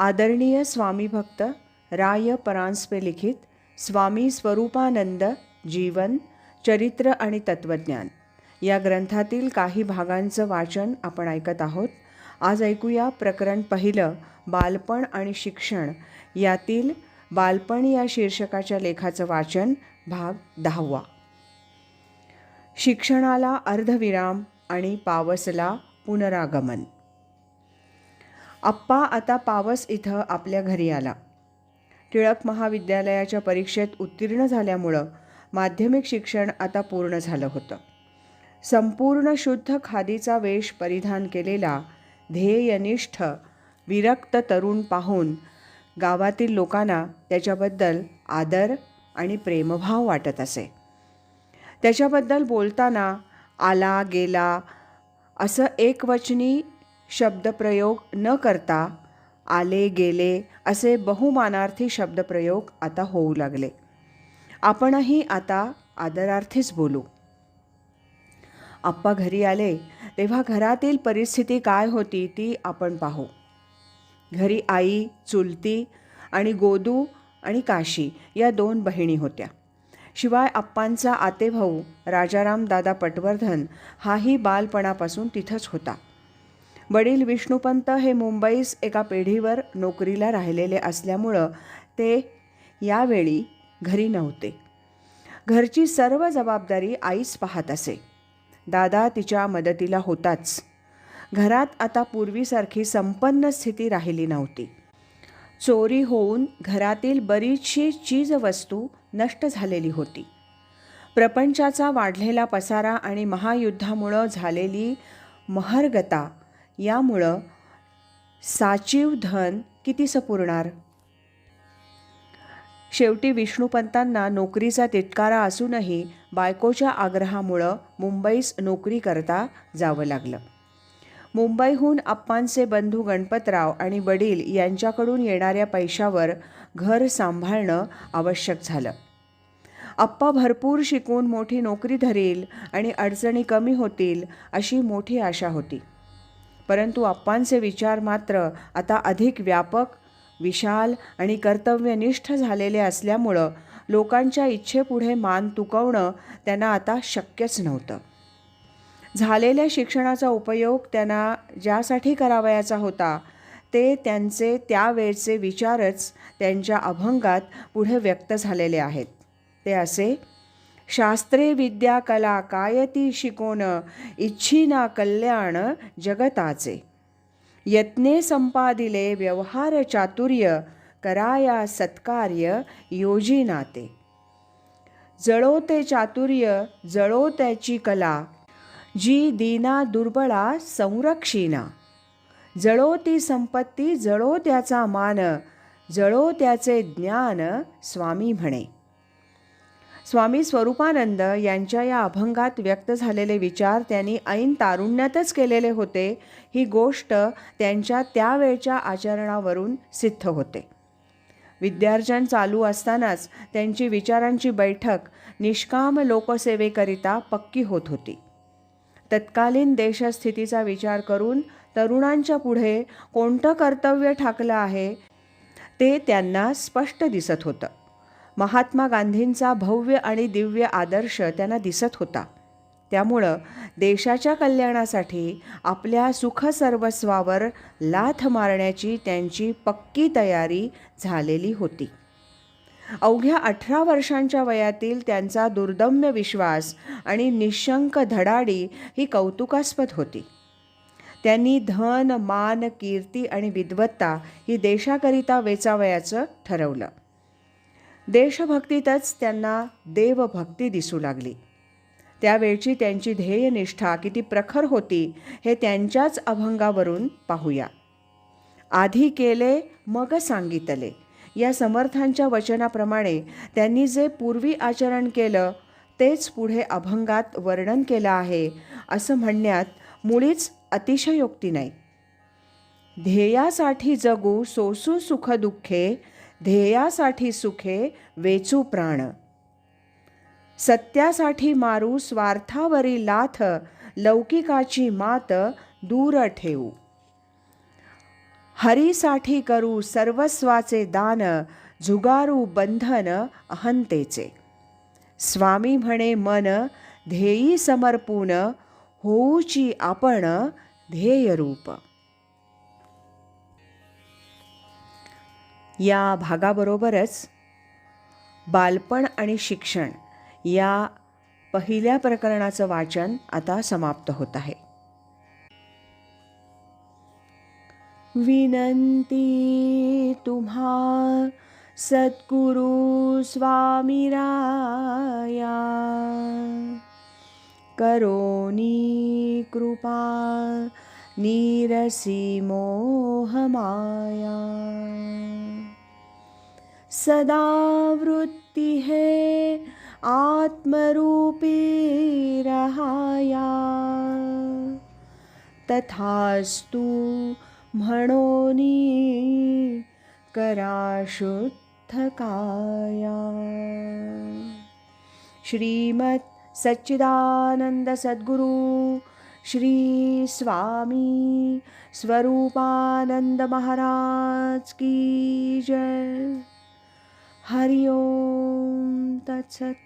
आदरणीय स्वामी भक्त राय परांजपे लिखित स्वामी स्वरूपानंद जीवन चरित्र आणि तत्त्वज्ञान. या ग्रंथातील काही भागांचं वाचन आपण ऐकत आहोत. आज ऐकूया प्रकरण पहिलं बालपण आणि शिक्षण. यातील बालपण या शीर्षकाच्या लेखाचं वाचन भाग दहावा. शिक्षणाला अर्धविराम आणि पावसला पुनरागमन. आप्पा आता पावस इथं आपल्या घरी आला. टिळक महाविद्यालयाच्या परीक्षेत उत्तीर्ण झाल्यामुळं माध्यमिक शिक्षण आता पूर्ण झालं होतं. संपूर्ण शुद्ध खादीचा वेश परिधान केलेला ध्येयनिष्ठ विरक्त तरुण पाहून गावातील लोकांना त्याच्याबद्दल आदर आणि प्रेमभाव वाटत असे. त्याच्याबद्दल बोलताना आला गेला असं एकवचनी शब्दप्रयोग न करता आले गेले असे बहुमानार्थी शब्दप्रयोग आता होऊ लागले. आपणही आता आदरार्थीच बोलू. आप्पा घरी आले तेव्हा घरातील परिस्थिती काय होती ती आपण पाहू. घरी आई चुलती आणि गोदू आणि काशी या दोन बहिणी होत्या. शिवाय आप्पांचा आतेभाऊ राजाराम दादा पटवर्धन हाही बालपणापासून तिथंच होता. वडील विष्णुपंत हे मुंबईस एका पेढीवर नोकरीला राहिलेले असल्यामुळं ते यावेळी घरी नव्हते. घरची सर्व जबाबदारी आईच पाहत असे. दादा तिच्या मदतीला होताच. घरात आता पूर्वीसारखी संपन्न स्थिती राहिली नव्हती. चोरी होऊन घरातील बरीचशी चीजवस्तू नष्ट झालेली होती. प्रपंचाचा वाढलेला पसारा आणि महायुद्धामुळं झालेली महर्गता यामुळं साचीव धन किती सपुरणार? शेवटी विष्णुपंतांना नोकरीचा तिटकारा असूनही बायकोच्या आग्रहामुळं मुंबईस नोकरी करता जावं लागलं. मुंबईहून अप्पांचे बंधू गणपतराव आणि वडील यांच्याकडून येणाऱ्या पैशावर घर सांभाळणं आवश्यक झालं. अप्पा भरपूर शिकून मोठी नोकरी धरील आणि अडचणी कमी होतील अशी मोठी आशा होती. परंतु आप्पांचे विचार मात्र आता अधिक व्यापक विशाल आणि कर्तव्यनिष्ठ झालेले असल्यामुळं लोकांच्या इच्छेपुढे मान तुकवणं त्यांना आता शक्यच नव्हतं. झालेल्या शिक्षणाचा उपयोग त्यांना ज्यासाठी करावयाचा होता ते त्यांचे त्यावेळचे विचारच त्यांच्या अभंगात पुढे व्यक्त झालेले आहेत. ते असे शास्त्रे विद्या कला कायती शिकोन इच्छिना कल्याण जगताचे यत्ने संपादिले व्यवहार चातुर्य कराया सत्कार्य योजिनाते जळो ते चातुर्य जळो त्याची कला जी दीना दुर्बळा संरक्षिना जळो ती संपत्ती जळो त्याचा मान जळो त्याचे ज्ञान स्वामी म्हणे स्वामी स्वरूपानंद यांच्या या अभंगात व्यक्त झालेले विचार त्यांनी ऐन तारुण्यातच केलेले होते. ही गोष्ट त्यांच्या त्यावेळच्या आचरणावरून सिद्ध होते. विद्यार्जन चालू असतानाच त्यांची विचारांची बैठक निष्काम लोकसेवेकरिता पक्की होत होती. तत्कालीन देशस्थितीचा विचार करून तरुणांच्या पुढे कोणतं कर्तव्य ठाकलं आहे ते त्यांना स्पष्ट दिसत होतं. महात्मा गांधींचा भव्य आणि दिव्य आदर्श त्यांना दिसत होता. त्यामुळं देशाच्या कल्याणासाठी आपल्या सुखसर्वस्वावर लाथ मारण्याची त्यांची पक्की तयारी झालेली होती. अवघ्या अठरा वर्षांच्या वयातील त्यांचा दुर्दम्य विश्वास आणि निशंक धडाडी ही कौतुकास्पद होती. त्यांनी धन मान कीर्ती आणि विद्वत्ता ही देशाकरिता वेचावयाचं ठरवलं. देशभक्तीतच त्यांना देवभक्ती दिसू लागली. त्यावेळची त्यांची ध्येयनिष्ठा किती प्रखर होती हे त्यांच्याच अभंगावरून पाहूया. आधी केले मग सांगितले. या समर्थांच्या वचनाप्रमाणे त्यांनी जे पूर्वी आचरण केलं तेच पुढे अभंगात वर्णन केलं आहे असं म्हणण्यात मुळीच अतिशयोक्ती नाही. ध्येयासाठी जगू सोसू सुख दुःखे ध्येयासाठी सुखे वेचू प्राण. सत्यासाठी मारू स्वार्थावरी लाथ लौकिकाची मात दूर ठेवू. हरीसाठी करू सर्वस्वाचे दान झुगारू बंधन अहंतेचे. स्वामी म्हणे मन ध्येयी समर्पून होऊची आपण ध्येयरूप. या भागाबरोबरच बालपण आणि शिक्षण या पहिल्या प्रकरणाचं वाचन आता समाप्त होत आहे. विनंती तुम्हा सद्गुरु स्वामीराया करोनी कृपा नीरसी मोहमाया सदा वृत्ति है आत्मरूपी रहाया। तथास्तु म्हणोनी करा शुद्ध काया श्रीमत सच्चिदानंद सद्गुरु श्री स्वामी स्वरूपानंद महाराज की जय। हरि ओम तत्सत